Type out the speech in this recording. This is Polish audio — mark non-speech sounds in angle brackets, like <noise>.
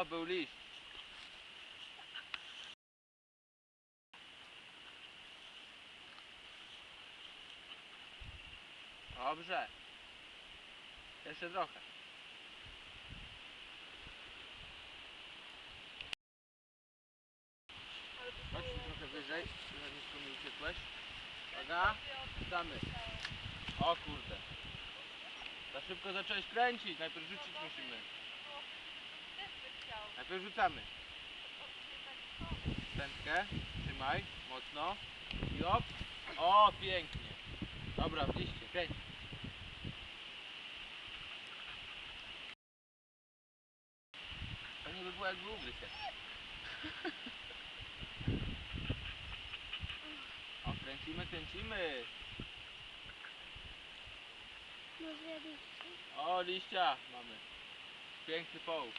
O, był liść. Dobrze. Jeszcze trochę. Chodź tu trochę wyżej, za nisko mi uciekłeś. Uwaga, damy. O kurde. Za szybko zacząłeś kręcić, najpierw rzucić musimy. Najpierw rzucamy. Pętkę, trzymaj, mocno. I op. O, pięknie. Dobra, w liście, kręć. To nie by było jakby ugryźć. <laughs> O, kręcimy, kręcimy. Może jakiś... O, liścia mamy. Piękny połów.